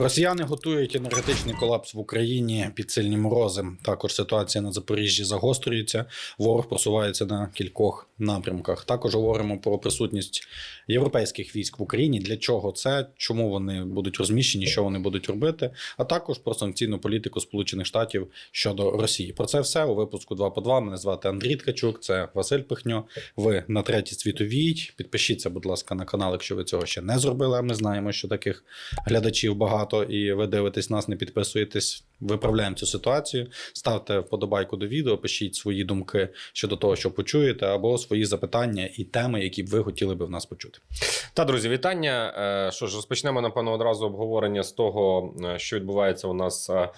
Росіяни готують енергетичний колапс в Україні під сильні морози. Також ситуація на Запоріжжі загострюється. Ворог просувається на кількох напрямках. Також говоримо про присутність європейських військ в Україні. Для чого це? Чому вони будуть розміщені? Що вони будуть робити? А також про санкційну політику Сполучених Штатів щодо Росії. Про це все у випуску 2 по 2. Мене звати Андрій Ткачук, це Василь Пихньо. Ви на третій світовій. Підпишіться, будь ласка, на канал, якщо ви цього ще не зробили. Ми знаємо, що таких глядачів багато, і ви дивитесь нас, не підписуєтесь. Виправляємо цю ситуацію. Ставте вподобайку до відео, пишіть свої думки щодо того, що почуєте, або свої запитання і теми, які б ви хотіли би в нас почути. Та друзі, вітання. Е, Що ж, розпочнемо напевно одразу обговорення з того, е, що відбувається у нас. е,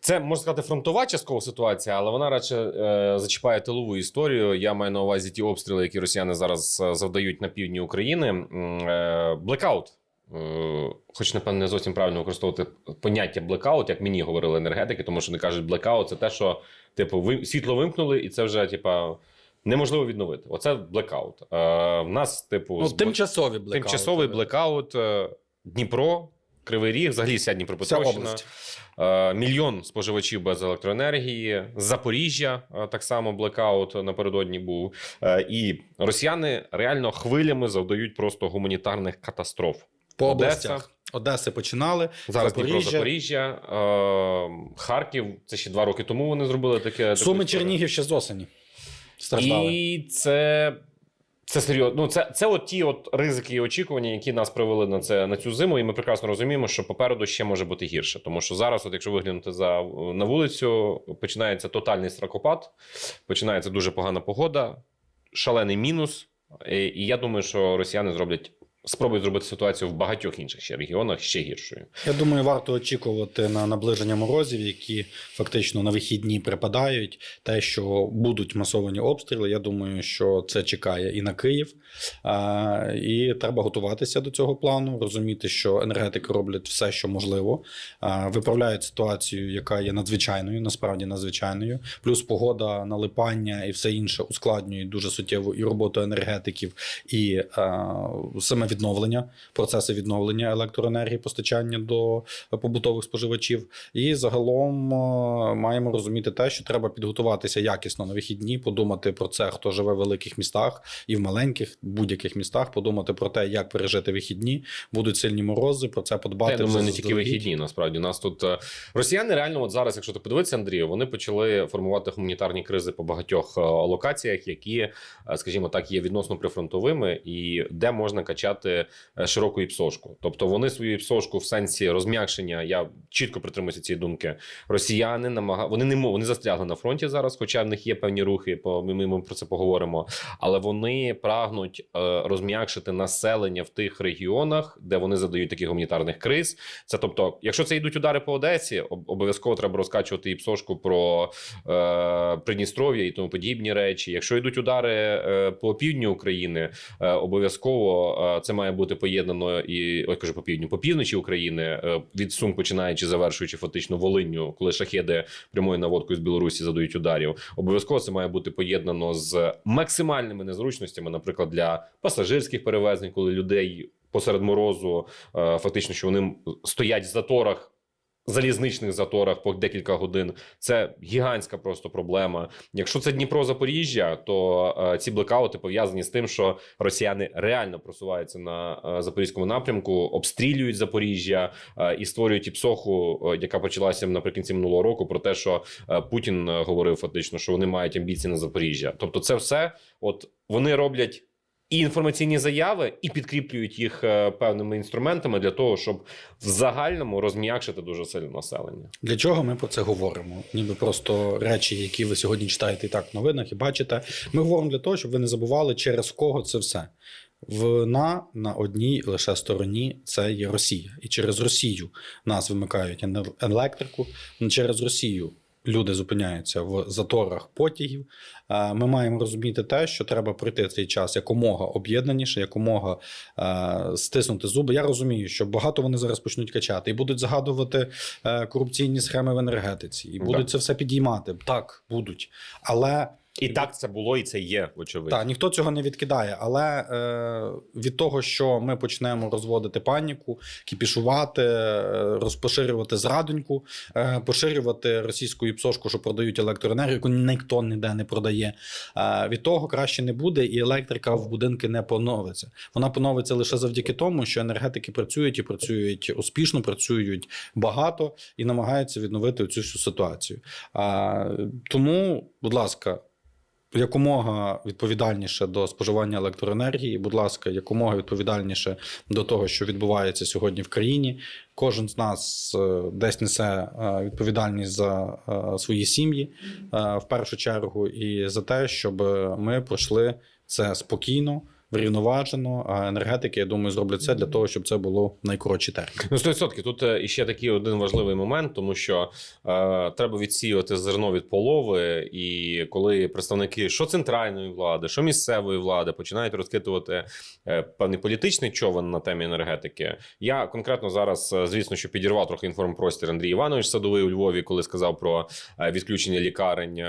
Це можна сказати фронтова часткова ситуація, але вона радше е, зачіпає тилову історію. Я маю на увазі ті обстріли, які росіяни зараз завдають на півдні України. Блекаут. Е, Хоч, напевно, не зовсім правильно використовувати поняття блекаут, як мені говорили енергетики, тому що вони кажуть, блекаут це те, що типу ви світло вимкнули, і це вже типа неможливо відновити. Оце блекаут. Е, в нас, типу, Ну, з- тимчасові. Тимчасовий блекаут е, Дніпро, Кривий Ріг, взагалі вся Дніпропетровщина. Е, Мільйон споживачів без електроенергії. Запоріжжя е, так само блекаут напередодні був. Е, І росіяни реально хвилями завдають просто гуманітарних катастроф. По Одеса. областях. Одеси починали. Зараз Дніпро, Запоріжжя. Запоріжжя, е, Харків. Це ще два роки тому вони зробили таке. Суми. Чернігів ще з осені. Страждали. І це. Це серйозно. Ну, це, це от ті от ризики і очікування, які нас привели на це на цю зиму. І ми прекрасно розуміємо, що попереду ще може бути гірше. Тому що зараз, от якщо виглянути за на вулицю, починається тотальний стракопад, починається дуже погана погода, шалений мінус. І, і я думаю, що росіяни зроблять спробують зробити ситуацію в багатьох інших ще регіонах ще гіршою. Я думаю, варто очікувати на наближення морозів, які фактично на вихідні припадають. Те, що будуть масовані обстріли. Я думаю, що це чекає і на Київ. І треба готуватися до цього плану, розуміти, що енергетики роблять все, що можливо, виправляють ситуацію, яка є надзвичайною, насправді надзвичайною. Плюс погода, налипання і все інше ускладнюють дуже суттєво і роботу енергетиків, і саме відновлення, процеси відновлення електроенергії, постачання до побутових споживачів. І загалом маємо розуміти те, що треба підготуватися якісно на вихідні, подумати про це, хто живе в великих містах і в маленьких будь-яких містах, подумати про те, як пережити вихідні. Будуть сильні морози, про це подбати. Я думаю, не тільки вихідні. Насправді нас тут е, росіяни реально, от зараз, якщо ти подивитися, Андрію, вони почали формувати гуманітарні кризи по багатьох е, локаціях, які, е, скажімо так, є відносно прифронтовими, і де можна качати е, широку іпсошку. Тобто вони свою іпсошку в сенсі розм'якшення. Я чітко притримуюся цієї думки. Росіяни намага... вони не мо- вони застрягли на фронті зараз, хоча в них є певні рухи. По ми, ми про це поговоримо. Але вони прагнуть е, розм'якшити населення в тих регіонах, де вони задають таких гуманітарних криз. Це тобто, якщо це йдуть удари по Одесі, об- обов'язково треба розкачувати і псошку про е, Придністров'я і тому подібні речі. Якщо йдуть удари е, по півдню України, е, обов'язково е, це має бути поєднано і ой, кажу по півдню, по півночі України е, від Сум починаючи завершуючи фактично Волинню, коли шахеди прямою наводкою з Білорусі задають ударів. Обов'язково це має бути поєднано з максимальними незручностями, наприклад, для пасажирських перевезень, коли людей посеред морозу е, фактично, що вони стоять в заторах. Залізничних заторах по декілька годин це гігантська просто проблема. Якщо це Дніпро Запоріжжя, то е, ці блекаути пов'язані з тим, що росіяни реально просуваються на е, запорізькому напрямку, обстрілюють Запоріжжя е, і створюють іпсоху, е, яка почалася наприкінці минулого року, про те, що е, Путін е, говорив фактично, що вони мають амбіції на Запоріжжя. Тобто, це все, от вони роблять. І інформаційні заяви, і підкріплюють їх е, певними інструментами для того, щоб в загальному розм'якшити дуже сильно населення. Для чого ми про це говоримо? Ніби просто речі, які ви сьогодні читаєте і так в новинах і бачите. Ми говоримо для того, щоб ви не забували, через кого це все. Вона на одній лише стороні це є Росія. І через Росію нас вимикають електрику. Через Росію люди зупиняються в заторах потягів. Ми маємо розуміти те, що треба пройти цей час якомога об'єднаніше, якомога стиснути зуби. Я розумію, що багато вони зараз почнуть качати і будуть згадувати е, корупційні схеми в енергетиці, і будуть так. це все підіймати. Так, будуть. Але І так це було, і це є, вочевидь. Так, ніхто цього не відкидає, але е, від того, що ми почнемо розводити паніку, кіпішувати, е, розпоширювати зрадоньку, е, поширювати російську іпсошку, що продають електроенергію, яку ніхто ніде не продає. Е, від того краще не буде, і електрика в будинки не поновиться. Вона поновиться лише завдяки тому, що енергетики працюють і працюють успішно, працюють багато і намагаються відновити цю всю ситуацію. А, тому, будь ласка. Якомога відповідальніше до споживання електроенергії, будь ласка, якомога відповідальніше до того, що відбувається сьогодні в країні. Кожен з нас е, десь несе е, відповідальність за е, свої сім'ї в першу чергу, і за те, щоб ми пройшли це спокійно, врівноважено. А енергетики, я думаю, зроблять це для того, щоб це було в найкоротші терміни. Ну, 100%. Тут е, іще такий один важливий момент, тому що е, треба відсіювати зерно від полови, і коли представники що центральної влади, що місцевої влади починають розкидувати е, певний політичний човен на темі енергетики. Я конкретно зараз, е, звісно, що підірвав трохи інформпростір Андрій Іванович Садовий у Львові, коли сказав про е, відключення лікарень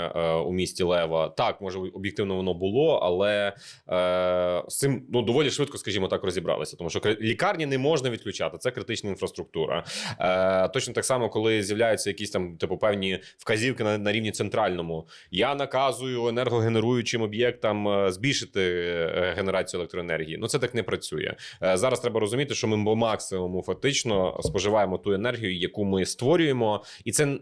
у місті Лева. Так, може об'єктивно воно було, але е, з цим ну доволі швидко, скажімо так, розібралися, тому що лікарні не можна відключати. Це критична інфраструктура. Е, точно так само, коли з'являються якісь там типу певні вказівки на, на рівні центральному. Я наказую енергогенеруючим об'єктам е, збільшити е, генерацію електроенергії. Ну це так не працює. Е, зараз треба розуміти, що ми по максимуму фактично споживаємо ту енергію, яку ми створюємо, і це.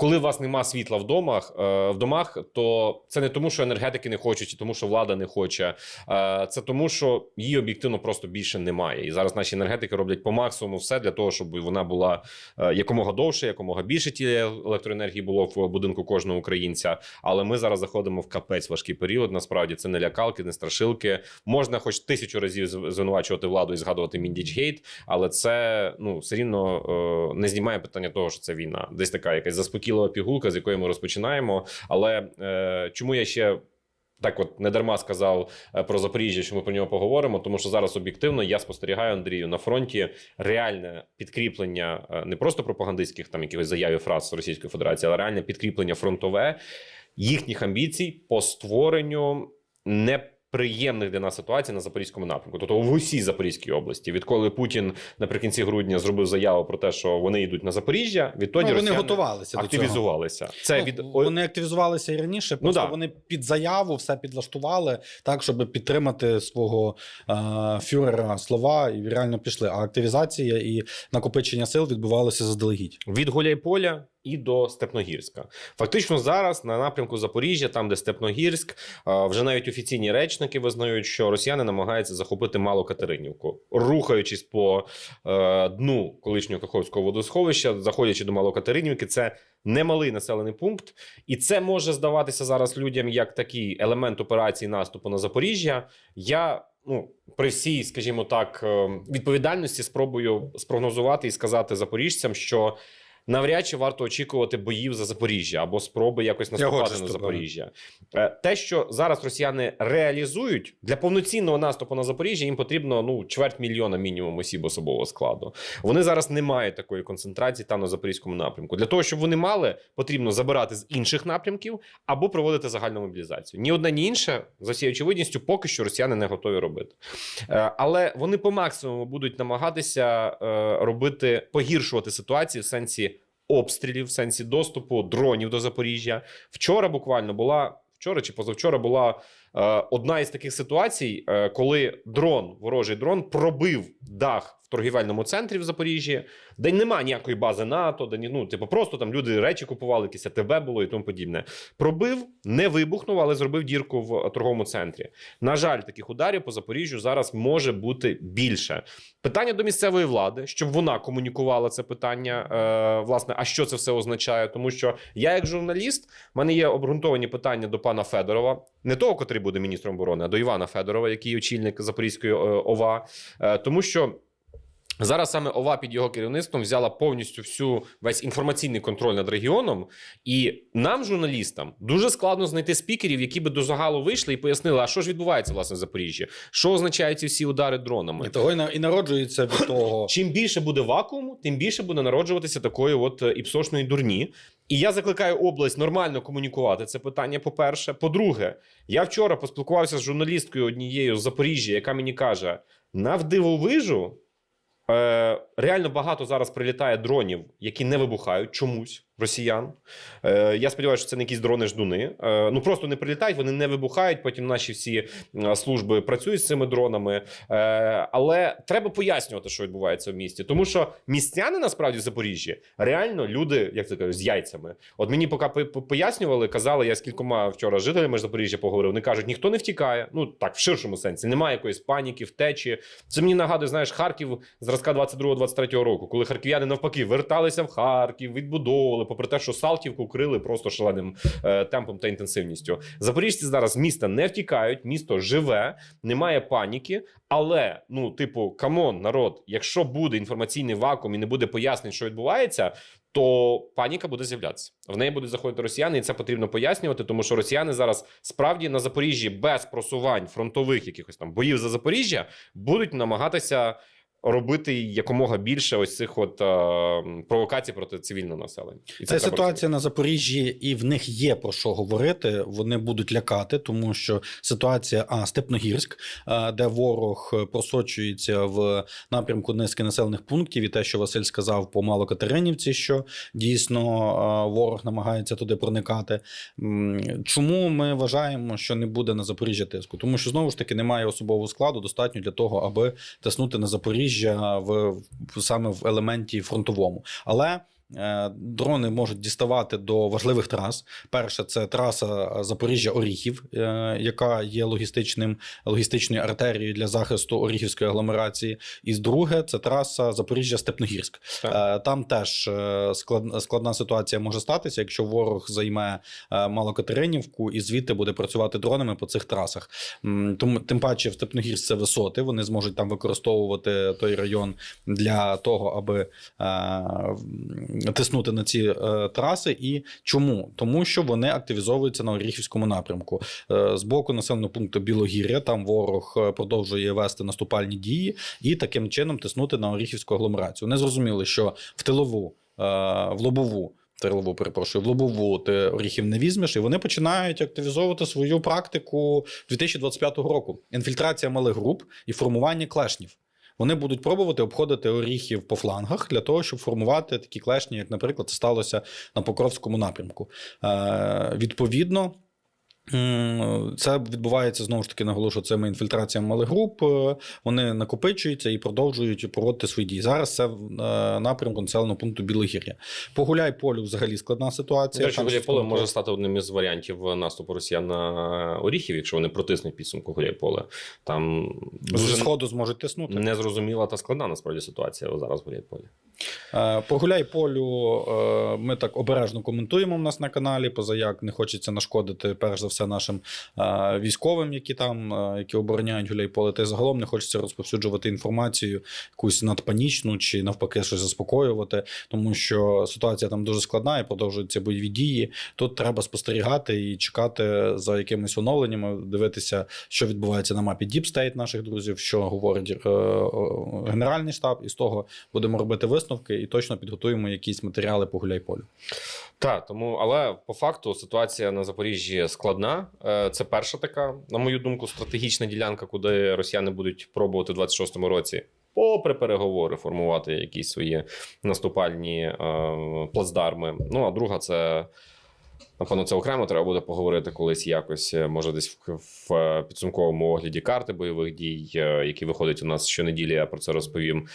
Коли у вас нема світла в домах, е, в домах, то це не тому, що енергетики не хочуть, чи тому, що влада не хоче. Е, Це тому, що її об'єктивно просто більше немає. І зараз наші енергетики роблять по максимуму все для того, щоб вона була е, якомога довше, якомога більше тієї електроенергії було в будинку кожного українця. Але ми зараз заходимо в капець важкий період. Насправді це не лякалки, не страшилки. Можна хоч тисячу разів звинувачувати владу і згадувати Міндічгейт, але це ну все рівно не знімає питання того, що це війна. Десь така якась заспокійлива пігулка, з якої ми розпочинаємо. Але е, чому я ще так, от не дарма сказав е, про Запоріжжя, що ми про нього поговоримо, тому що зараз об'єктивно я спостерігаю Андрію на фронті реальне підкріплення е, не просто пропагандистських там якихось заяв і фраз Російської Федерації, але реальне підкріплення фронтове їхніх амбіцій по створенню неприємних для нас ситуацій на запорізькому напрямку, тобто в усій Запорізькій області. Відколи Путін наприкінці грудня зробив заяву про те, що вони йдуть на Запоріжжя, відтоді Ну, вони готувалися до цього. активізувалися. Це Ну, від вони активізувалися і раніше. Ну да. вони під заяву все підлаштували так, щоб підтримати свого е, фюрера слова, і реально пішли. А активізація і накопичення сил відбувалося заздалегідь. від Гуляйполя і до Степногірська. Фактично зараз на напрямку Запоріжжя, там де Степногірськ, вже навіть офіційні речники визнають, що росіяни намагаються захопити Малокатеринівку, рухаючись по е, дну колишнього Каховського водосховища, заходячи до Малокатеринівки, це немалий населений пункт, і це може здаватися зараз людям як такий елемент операції наступу на Запоріжжя. Я ну при всій, скажімо так, е, відповідальності спробую спрогнозувати і сказати запоріжцям, що. Навряд чи варто очікувати боїв за Запоріжжя або спроби якось наступати на. Запоріжжя. Е, Те, що зараз росіяни реалізують для повноцінного наступу на Запоріжжя, їм потрібно ну чверть мільйона мінімум осіб особового складу. Вони зараз не мають такої концентрації там на запорізькому напрямку. Для того, щоб вони мали, потрібно забирати з інших напрямків або проводити загальну мобілізацію. Ні одне, ні інше за всією очевидністю, поки що росіяни не готові робити. Е, Але вони по максимуму будуть намагатися е, робити погіршувати ситуацію в сенсі обстрілів, в сенсі доступу дронів до Запоріжжя. Вчора буквально була вчора чи позавчора була е, одна із таких ситуацій, е, коли дрон, ворожий дрон, пробив дах торгівельному центрі в Запоріжжі, де нема ніякої бази НАТО, де ну, типу, просто там люди речі купували, якісь АТБ було і тому подібне. Пробив, не вибухнув, але зробив дірку в торговому центрі. На жаль, таких ударів по Запоріжжю зараз може бути більше. Питання до місцевої влади, щоб вона комунікувала це питання. Е, власне, а що це все означає? Тому що я, як журналіст, в мене є обґрунтовані питання до пана Федорова, не того, котрий буде міністром оборони, а до Івана Федорова, який очільник Запорізької е, ОВА, Е, тому що. Зараз саме ОВА під його керівництвом взяла повністю всю весь інформаційний контроль над регіоном, і нам, журналістам, дуже складно знайти спікерів, які би до загалу вийшли і пояснили, а що ж відбувається власне в Запоріжжі, що означають ці всі удари дронами. І того і на- і народжується від того. Чим більше буде вакууму, тим більше буде народжуватися такої от е, іпсошної дурні. І я закликаю область нормально комунікувати це питання. По-перше, по-друге, я вчора поспілкувався з журналісткою однією з Запоріжжя, яка мені каже: на вдивовижу е, реально багато зараз прилітає дронів, які не вибухають чомусь росіян. Е, я сподіваюся, що це не якісь дрони ждуни. Е, ну просто не прилітають, вони не вибухають. Потім наші всі е, служби працюють з цими дронами. Але треба пояснювати, що відбувається в місті, тому що містяни насправді в Запоріжжі реально люди, як це кажуть, з яйцями. От мені поки по- по- пояснювали, казали, я з кількома вчора жителями Запоріжжя поговорив. Вони кажуть, ніхто не втікає. Ну так, в ширшому сенсі, немає якоїсь паніки, втечі. Це мені нагадує, знаєш, Харків зразка 22-23 року, коли харків'яни навпаки верталися в Харків, відбудовували, попри те, що Салтівку крили просто шаленим е, темпом та інтенсивністю. Запоріжці зараз міста не втікають, місто живе, немає паніки. Але ну, типу, камон, народ, якщо буде інформаційний вакуум і не буде пояснень, що відбувається. То паніка буде з'являтися. В неї будуть заходити росіяни, і це потрібно пояснювати, тому що росіяни зараз справді на Запоріжжі без просувань фронтових якихось там боїв за Запоріжжя будуть намагатися робити якомога більше ось цих от е, провокацій проти цивільного населення. І Це треба ситуація на Запоріжжі, і в них є про що говорити. Вони будуть лякати, тому що ситуація а Степногірськ, е, де ворог просочується в напрямку низки населених пунктів, і те, що Василь сказав по Малокатеринівці, що дійсно е, ворог намагається туди проникати. Чому ми вважаємо, що не буде на Запоріжжя тиску? Тому що знову ж таки немає особового складу, достатньо для того, аби тиснути на Запоріжжя в, в саме в елементі фронтовому. Але дрони можуть діставати до важливих трас. Перше, це траса Запоріжжя-Оріхів, е, яка є логістичним логістичною артерією для захисту Оріхівської агломерації. І друге, це траса Запоріжжя-Степногірськ. Так. Е, Там теж е, складна ситуація може статися, якщо ворог займе е, Малокатеринівку і звідти буде працювати дронами по цих трасах. Тому тим паче в Степногірськ це висоти. Вони зможуть там використовувати той район для того, аби е, тиснути на ці е, траси. І чому? Тому що вони активізовуються на Оріхівському напрямку. Е, з боку населеного пункту Білогір'я там ворог е, продовжує вести наступальні дії і таким чином тиснути на Оріхівську агломерацію. Не зрозуміли, що в тилову, в лобову. Тилову, перепрошую, в лобову ти оріхів не візьмеш, і вони починають активізовувати свою практику 2025 року. Інфільтрація малих груп і формування клешнів. Вони будуть пробувати обходити оріхів по флангах для того, щоб формувати такі клешні, як, наприклад, сталося на Покровському напрямку. Е, відповідно. Це відбувається знову ж таки, наголошую, цими інфільтраціями малих груп. е, Вони накопичуються і продовжують проводити свої дії. Зараз це е, напрямку населеного пункту Білогір'я. По Гуляй-Полю взагалі складна До ситуація. речі, Там Гуляйполе може стати одним із варіантів наступу Росіян на Оріхів, якщо вони протиснуть підсумку Гуляйполе. Там З дуже сходу зможуть тиснути. незрозуміла та складна насправді ситуація зараз в Гуляйполі. Е, По Гуляй-Полю е, ми так обережно коментуємо в нас на каналі, позаяк не хочеться нашкодити, перш за все, нашим е, військовим, які там, е, які обороняють Гуляй-Поле, та й загалом не хочеться розповсюджувати інформацію якусь надпанічну чи навпаки щось заспокоювати, тому що ситуація там дуже складна і продовжуються бойові дії. Тут треба спостерігати і чекати за якимись оновленнями, дивитися, що відбувається на мапі State наших друзів, що говорить е, е, Генеральний штаб, і з того будемо робити висновки і точно підготуємо якісь матеріали по Гуляйполю. Так, тому, але по факту ситуація на Запоріжжі складна. Е, Це перша така, на мою думку, стратегічна ділянка, куди росіяни будуть пробувати в 26-му році. Попри переговори формувати якісь свої наступальні е, плацдарми. Ну а друга це Напевно, це окремо треба буде поговорити колись якось. е, Може, десь в, е, підсумковому огляді карти бойових дій, е, які виходять у нас щонеділі. Я про це розповім.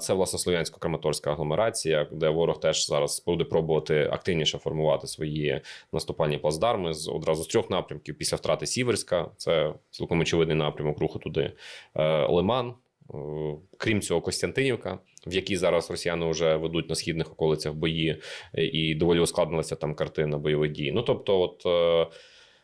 Це власне слов'янсько-краматорська агломерація, де ворог теж зараз буде пробувати активніше формувати свої наступальні плацдарми з одразу з трьох напрямків після втрати Сіверська. Це цілком очевидний напрямок руху туди. Лиман. Крім цього, Костянтинівка, в якій зараз росіяни вже ведуть на східних околицях бої, і доволі ускладнилася там картина бойових дій. Ну тобто, от е,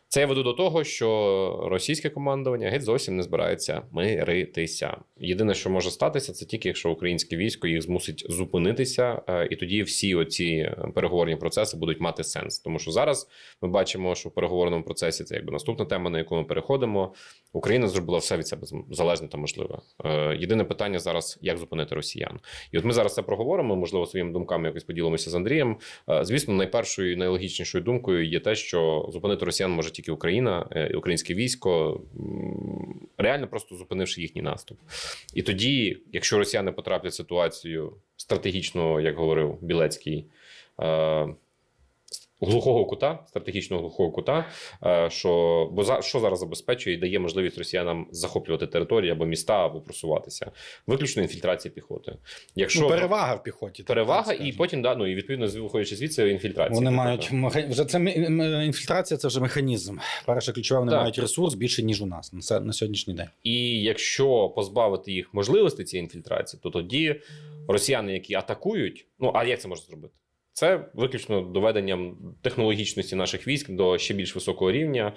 Це я веду до того, що російське командування геть зовсім не збирається миритися. Єдине, що може статися, це тільки якщо українське військо їх змусить зупинитися, е, і тоді всі оці переговорні процеси будуть мати сенс. Тому що зараз ми бачимо, що в переговорному процесі це якби наступна тема, на яку ми переходимо. Україна зробила все від себе залежне та можливе. Е, Єдине питання зараз, як зупинити росіян. І от ми зараз це проговоримо. Можливо, своїми думками якось поділимося з Андрієм. Е, Звісно, найпершою і найлогічнішою думкою є те, що зупинити росіян може тільки Україна, е, українське військо, реально просто зупинивши їхній наступ. І тоді, якщо росіяни потраплять в ситуацію стратегічно, як говорив Білецький. Глухого кута, стратегічного глухого кута, е, що бо за що зараз забезпечує і дає можливість росіянам захоплювати території або міста, або просуватися, виключно інфільтрація піхоти. Якщо Ну, перевага в піхоті. так перевага, скажемо. і потім да, ну і відповідно виходячи звідси інфільтрація. Вони мають вже це інфільтрація, це вже механізм. Перше ключове, вони Так. мають ресурс більше ніж у нас на на сьогоднішній день. І якщо позбавити їх можливості цієї інфільтрації, то тоді росіяни, які атакують, ну а як це можна зробити? Це виключно доведенням технологічності наших військ до ще більш високого рівня, е,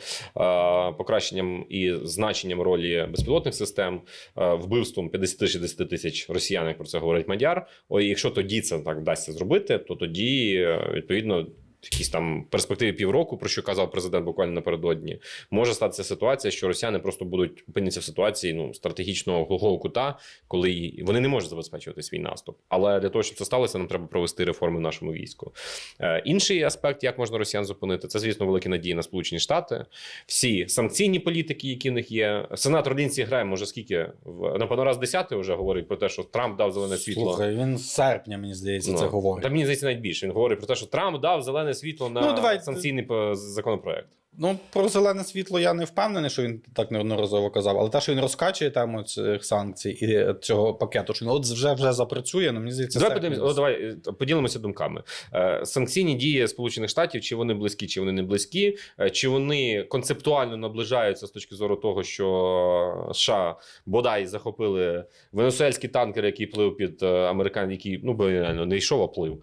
покращенням і значенням ролі безпілотних систем, е, вбивством 50-60 тисяч росіян, як про це говорить Мадяр. О, і якщо тоді це так вдасться зробити, то тоді е, відповідно. В якійсь там перспективі півроку, про що казав президент буквально напередодні, може статися ситуація, що росіяни просто будуть опиняться в ситуації ну стратегічного глухого кута, коли вони не можуть забезпечувати свій наступ. Але для того, щоб це сталося, нам треба провести реформи в нашому війську. Е, інший аспект, як можна росіян зупинити, це звісно великі надії на Сполучені Штати. Всі санкційні політики, які в них є. Сенатор Лінсі Грем, може скільки в напевно раз десятий вже говорить про те, що Трамп дав зелене світло. Слухай, він з серпня, мені здається, Ну, це говорить. Та мені здається навіть більше. Він говорить про те, що Трамп дав зелене світло на Ну, давай, санкційний по- законопроект. Ну, про зелене світло я не впевнений, що він так неодноразово казав, але те, що він розкачує тему цих санкцій і цього пакету, що він от вже вже запрацює, ну мені здається, Давай подивимося, о, давай е, поділимося думками. Е, Санкційні дії Сполучених Штатів, чи вони близькі, чи вони не близькі, Е, чи вони концептуально наближаються з точки зору того, що США бодай захопили венесуельський танкер, який плив під е, американ, який ну бо реально не йшов, а плив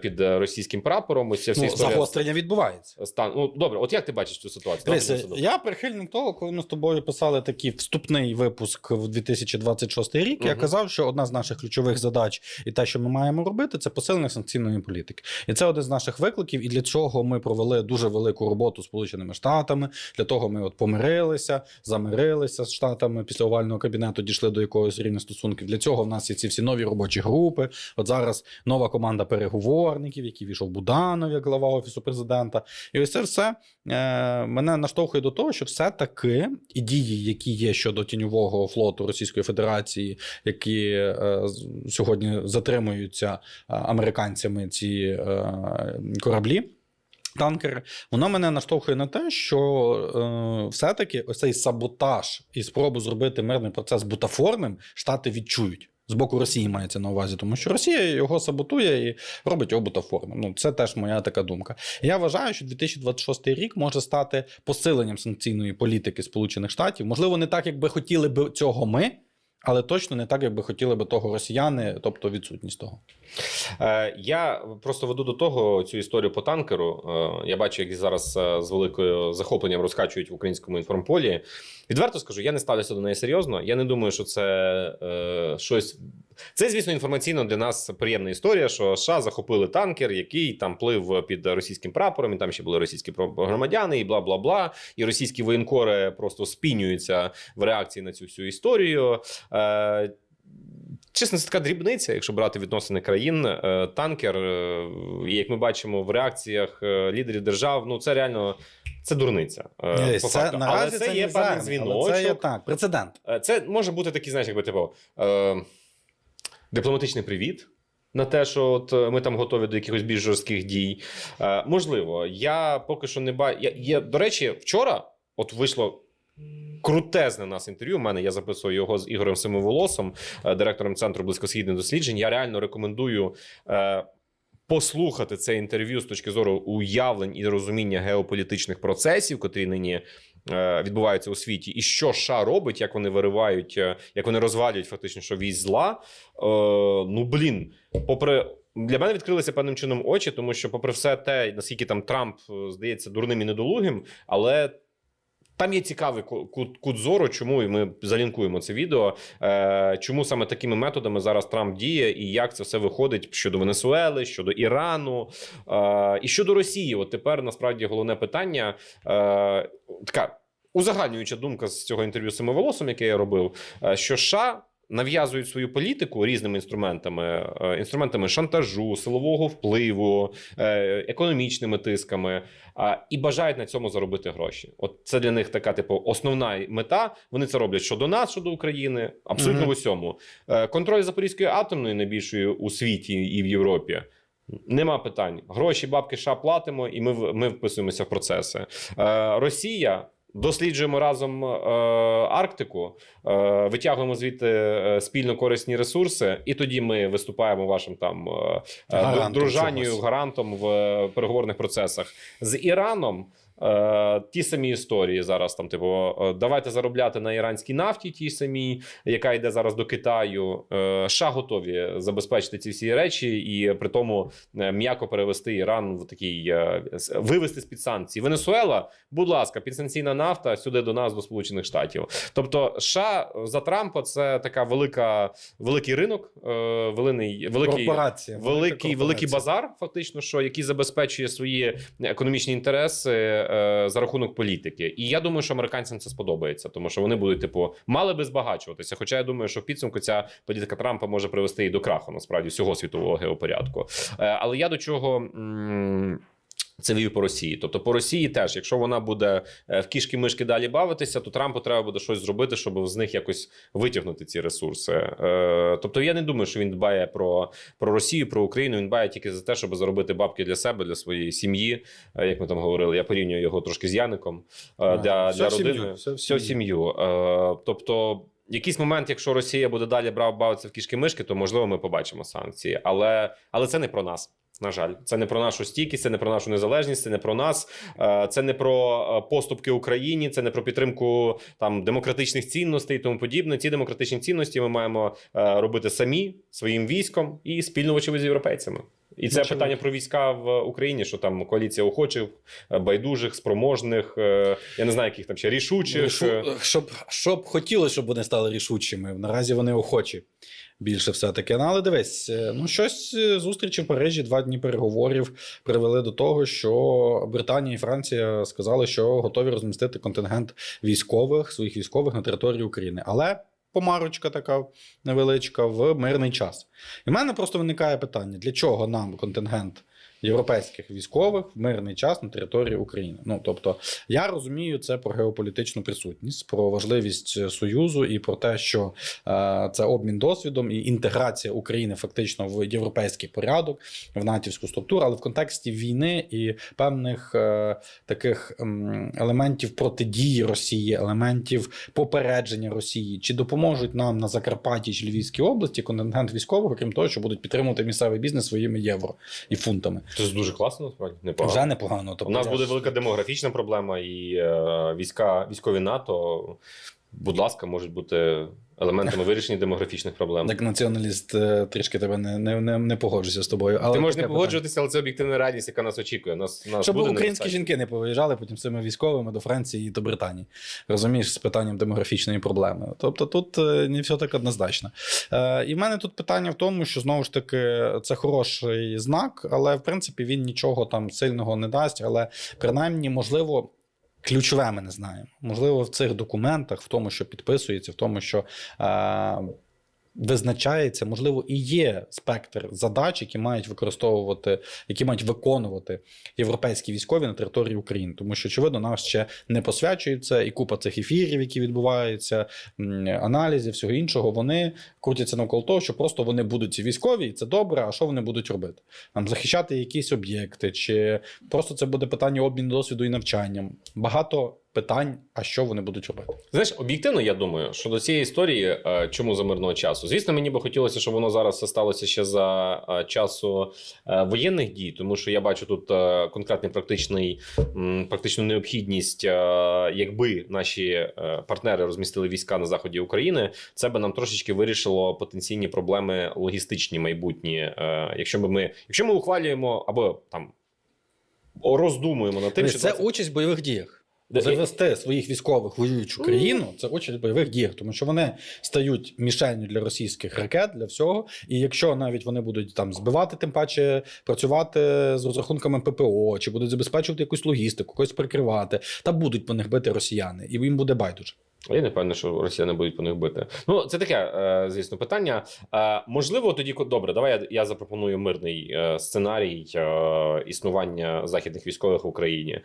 під російським прапором. Ось ця вся ну, історія загострення відбувається. стан. Ну добре, от як ти бачиш цю ситуацію? Давай я прихильник того, коли ми з тобою писали такий вступний випуск в 2026 рік. Я казав, що одна з наших ключових задач і те, що ми маємо робити, це посилення санкційної політики. І це один з наших викликів. І для цього ми провели дуже велику роботу з Сполученими Штатами. Для того ми от помирилися, замирилися з штатами після овального кабінету, дійшли до якогось рівня стосунків. Для цього в нас є ці всі нові робочі групи. От зараз нова команда переговорників, який війшов Буданов як глава офісу президента. І ось це все е, мене наштовхує до того, що все-таки і дії, які є щодо тіньового флоту Російської Федерації, які е, сьогодні затримуються е, американцями ці е, кораблі. Танкери, воно мене наштовхує на те, що е, все-таки ось цей саботаж і спробу зробити мирний процес бутафорним штати відчують. З боку Росії мається на увазі, тому що Росія його саботує і робить його бутафорним. Ну, це теж моя така думка. Я вважаю, що 2026 рік може стати посиленням санкційної політики Сполучених Штатів. Можливо, не так, як би хотіли би цього ми, але точно не так, як би хотіли би того росіяни, тобто відсутність того. Е, Я просто веду до того цю історію по танкеру. Е, Я бачу, як зараз е, з великою захопленням розкачують в українському інформполі. Відверто скажу, я не ставлюся до неї серйозно. Я не думаю, що це щось. Це, звісно, інформаційно для нас приємна історія, що США захопили танкер, який там плив під російським прапором, і там ще були російські громадяни, і бла бла бла. І російські воєнкори просто спінюються в реакції на цю всю історію. Е, Чесно, це така дрібниця, якщо брати відносини країн, Е, танкер, е, і як ми бачимо в реакціях лідерів держав, ну це реально це дурниця. Ні, по це, факту. наразі Але це, це є певний дзвіночок. Це є так, прецедент. Це може бути такий, знаєш, якби типу е, дипломатичний привіт. На те, що от ми там готові до якихось більш жорстких дій. Е, можливо, я поки що не бачу. Я, я, до речі, вчора от вийшло крутезне у нас інтерв'ю. У мене я записував його з Ігорем Семиволосом, е, директором центру близькосхідних досліджень. Я реально рекомендую. Е, Послухати це інтерв'ю з точки зору уявлень і розуміння геополітичних процесів, котрі нині е, відбуваються у світі, і що США робить, як вони виривають, як вони розвалюють фактично, що вісь зла. Е, ну блін, попри. Для мене відкрилися певним чином очі, тому що, попри все те, наскільки там Трамп здається дурним і недолугим, але Там є цікавий ку- кут, кут зору, чому і ми залінкуємо це відео. Е, чому саме такими методами зараз Трамп діє, і як це все виходить щодо Венесуели, щодо Ірану е, і щодо Росії. От тепер насправді головне питання е, така узагальнююча думка з цього інтерв'ю з Семиволосом, яке я робив, е, що США. Нав'язують свою політику різними інструментами: е, інструментами шантажу, силового впливу, е, економічними тисками, і бажають на цьому заробити гроші. От це для них така, типу, основна мета. Вони це роблять щодо нас, щодо України, абсолютно Мгм. в усьому. Е, Контроль Запорізької атомної найбільшої у світі і в Європі. Нема питань. Гроші, бабки США платимо, і ми, ми вписуємося в процеси. Е, Росія. Досліджуємо разом е, Арктику, е, витягуємо звідти е, спільно корисні ресурси, і тоді ми виступаємо вашим там е, е, Гарантом в переговорних процесах з Іраном. Е, ті самі історії зараз там, типу, е, давайте заробляти на іранській нафті, тій самій, яка йде зараз до Китаю. Е, США готові забезпечити ці всі речі і при тому м'яко перевести Іран в такий вивести з під санкцій. Венесуела, будь ласка, підсанкційна нафта сюди до нас, до Сполучених Штатів. Тобто, США за Трампа це така велика, великий ринок, велиний, великий. Велика Великий великий базар, фактично, що який забезпечує свої економічні інтереси за рахунок політики. І я думаю, що американцям це сподобається, тому що вони будуть, типу, мали би збагачуватися. Хоча я думаю, що в підсумку ця політика Трампа може привести і до краху, насправді, всього світового геопорядку. Е, але я до чого. Це вів по Росії. Тобто по Росії теж, якщо вона буде е, в кішки-мишки далі бавитися, то Трампу треба буде щось зробити, щоб з них якось витягнути ці ресурси. Е, Тобто я не думаю, що він дбає про, про Росію, про Україну. Він дбає тільки за те, щоб заробити бабки для себе, для своєї сім'ї. Е, Як ми там говорили, я порівнюю його трошки з Яником А, для, все для сім'ю, родини. все Всю сім'ю. Тобто. Якийсь момент, якщо Росія буде далі брав бавитися в кішки-мишки, то можливо ми побачимо санкції. Але, але це не про нас. На жаль, це не про нашу стійкість, це не про нашу незалежність, це не про нас, е, це не про е, поступки Україні, це не про підтримку там демократичних цінностей і тому подібне. Ці демократичні цінності ми маємо е, робити самі своїм військом і спільно з європейцями. І це Очевидь. питання про війська в Україні, що там коаліція охочих, е, байдужих, спроможних, е, я не знаю, яких там ще рішучих. Рішу- е, Щоб, щоб хотіли, щоб вони стали рішучими. Наразі вони охочі більше все-таки. Ну, але дивись, ну щось зустрічі в Парижі, два дні переговорів привели до того, що Британія і Франція сказали, що готові розмістити контингент військових, своїх військових на території України. Але помарочка така невеличка в мирний час. І в мене просто виникає питання: для чого нам контингент європейських військових в мирний час на території України? Ну тобто, я розумію це про геополітичну присутність, про важливість е, союзу і про те, що е, це обмін досвідом і інтеграція України фактично в європейський порядок, в натівську структуру, але в контексті війни і певних е, таких ем, елементів протидії Росії, елементів попередження Росії, чи допоможуть нам на Закарпатті чи Львівській області контингент військових, окрім того, що будуть підтримувати місцевий бізнес своїми євро і фунтами. Це дуже класно, насправді. Непогано. Вже непогано. Тобто, У нас буде велика демографічна проблема, і е, війська, військові НАТО, будь ласка, можуть бути елементами вирішення демографічних проблем. Як націоналіст е, трішки тебе не, не, не, не погоджуся з тобою. Але Ти можеш не погоджуватися, але це об'єктивна реальність, яка нас очікує. Нас, нас. Щоб буде українські жінки не повиїжджали потім цими військовими до Франції і до Британії. Розумієш, з питанням демографічної проблеми. Тобто тут е, не все так однозначно. Е, і в мене тут питання в тому, що знову ж таки це хороший знак, але в принципі він нічого там сильного не дасть. Але принаймні, можливо. Ключове ми не знаємо. Можливо, в цих документах, в тому, що підписується, в тому, що визначається, можливо, і є спектр задач, які мають використовувати, які мають виконувати європейські військові на території України. Тому що, очевидно, нас ще не посвячується, і купа цих ефірів, які відбуваються, аналізів, всього іншого, вони крутяться навколо того, що просто вони будуть ці військові, і це добре. А що вони будуть робити? Там захищати якісь об'єкти, чи просто це буде питання обміну досвіду і навчанням. Багато питань, а що вони будуть робити. Знаєш, об'єктивно, я думаю, що до цієї історії, е, чому за мирного часу? Звісно, мені би хотілося, щоб воно зараз все сталося ще за е, часу е, воєнних дій, тому що я бачу тут конкретний практичний практичну необхідність, якби наші партнери розмістили війська на заході України, це би нам трошечки вирішило потенційні проблеми логістичні майбутні. Якщо би ми, якщо ми ухвалюємо або там роздумуємо над тим, що це 20 участь в бойових діях. Завести своїх військових воюючу країну це участь бойових діях, тому що вони стають мішенню для російських ракет, для всього. І якщо навіть вони будуть там збивати, тим паче працювати з розрахунками ППО, чи будуть забезпечувати якусь логістику, когось прикривати, та будуть по них бити росіяни, і їм буде байдуже. Я не певний, що росіяни будуть по них бити. Ну, це таке, е, звісно, питання. Е, Можливо, тоді добре, давай я, я запропоную мирний е, сценарій існування західних військових в Україні.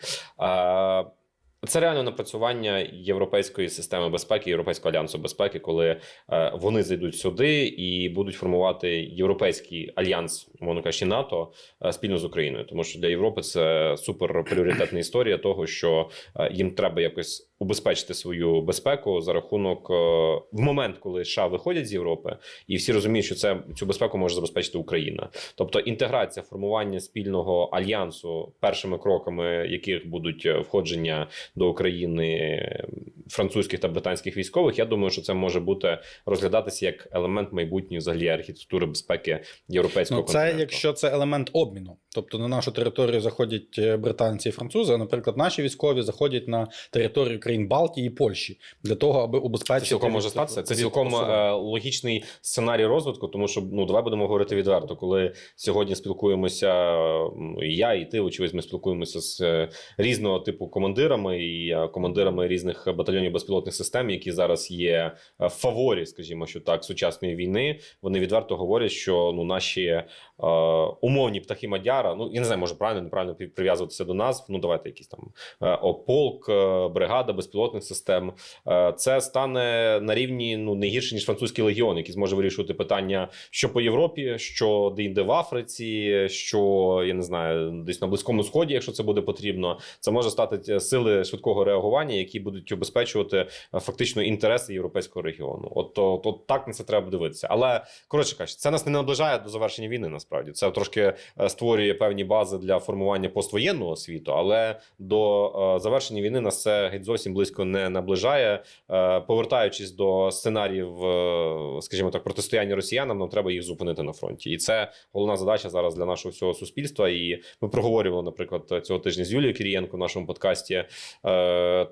Це реально напрацювання європейської системи безпеки, європейського альянсу безпеки, коли е, вони зайдуть сюди і будуть формувати європейський альянс, мовно кажучи, НАТО е, спільно з Україною. Тому що для Європи це супер пріоритетна історія того, що е, їм треба якось убезпечити свою безпеку за рахунок е, в момент, коли США виходять з Європи, і всі розуміють, що це цю безпеку може забезпечити Україна. Тобто інтеграція, формування спільного альянсу, першими кроками яких будуть е, входження до України французьких та британських військових. Я думаю, що це може бути розглядатися як елемент майбутньої взагалі архітектури безпеки європейського Ну, це континенту. якщо це елемент обміну. Тобто на нашу територію заходять е, британці і французи. а, Наприклад, наші військові заходять на територію країн Балтії і Польщі для того, аби Це убезпечити цілком може статися. Це цілком е, логічний сценарій розвитку, тому що ну давай будемо говорити відверто. Коли сьогодні спілкуємося, і я, і ти, очевидь, ми спілкуємося з е, різного типу командирами і командирами різних батальйонів безпілотних систем, які зараз є е, в фаворі, скажімо, що так, сучасної війни. Вони відверто говорять, що ну наші е, умовні птахи Мадяра, ну я не знаю, може правильно неправильно прив'язуватися до назв. Ну давайте якісь там е, полк, е, бригада безпілотних систем. Е, Це стане на рівні ну не гірше ніж французький легіон, який зможе вирішувати питання, що по Європі, що де-інде в Африці, що я не знаю, десь на близькому сході, якщо це буде потрібно. Це може стати сили швидкого реагування, які будуть обезпечувати е, фактично інтереси європейського регіону. От, от, от так на це треба дивитися. Але коротше кажучи, це нас не наближає до завершення війни. Насправді це трошки е, створює певні бази для формування поствоєнного світу, але до е, завершення війни нас це геть зовсім близько не наближає. Повертаючись до сценаріїв, скажімо так, протистояння росіянам, нам треба їх зупинити на фронті, і це головна задача зараз для нашого всього суспільства. І ми проговорювали, наприклад, цього тижня з Юлією Кирієнко в нашому подкасті.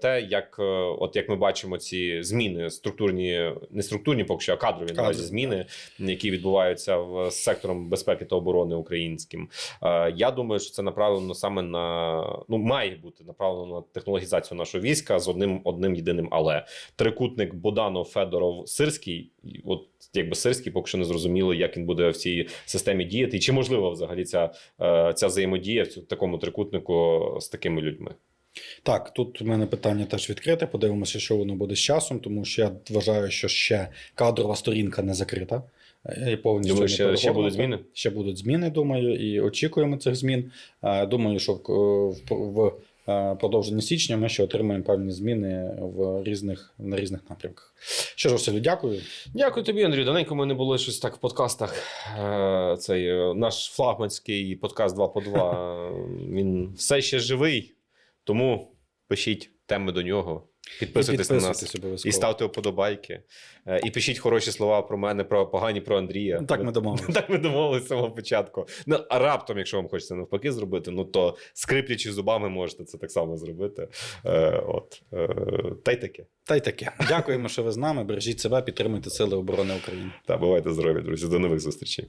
Те, як от як ми бачимо ці зміни, структурні, не структурні, поки що, а кадрові наразі Кадрові, зміни, які відбуваються в сектором безпеки та оборони українським. Е, Я думаю, що це направлено саме на ну має бути направлено на технологізацію нашого війська з одним одним єдиним, але трикутник Боданов, Федоров, Сирський. От якби Сирський, поки що не зрозуміло, як він буде в цій системі діяти, і чи можливо взагалі ця, е, ця взаємодія в такому трикутнику з такими людьми. Так, тут у мене питання теж відкрите. Подивимося, що воно буде з часом, тому що я вважаю, що ще кадрова сторінка не закрита. е, І повністю Думаю, ще, ще будуть зміни. Ще будуть зміни, думаю, і очікуємо цих змін. Е, Думаю, що в, в, в е, продовженні січня ми ще отримаємо певні зміни в різних, на різних напрямках. Що ж, Василю, дякую. Дякую тобі, Андрій. Давненько ми не були щось так в подкастах. Е, Цей е, наш флагманський подкаст 2 по 2. Він все ще живий. Тому пишіть теми до нього, підписуйтесь на нас і ставте вподобайки. Е, І пишіть хороші слова про мене, про погані про Андрія. Так ми домовилися. Так ми домовилися з самого початку. Ну, а раптом, якщо вам хочеться навпаки зробити, ну то скриплячи зубами можете це так само зробити. Е, от. Е, та й таке. Та й таке. Дякуємо, що ви з нами. Бережіть себе, підтримуйте Сили оборони України. Та бувайте здорові, друзі. До нових зустрічей.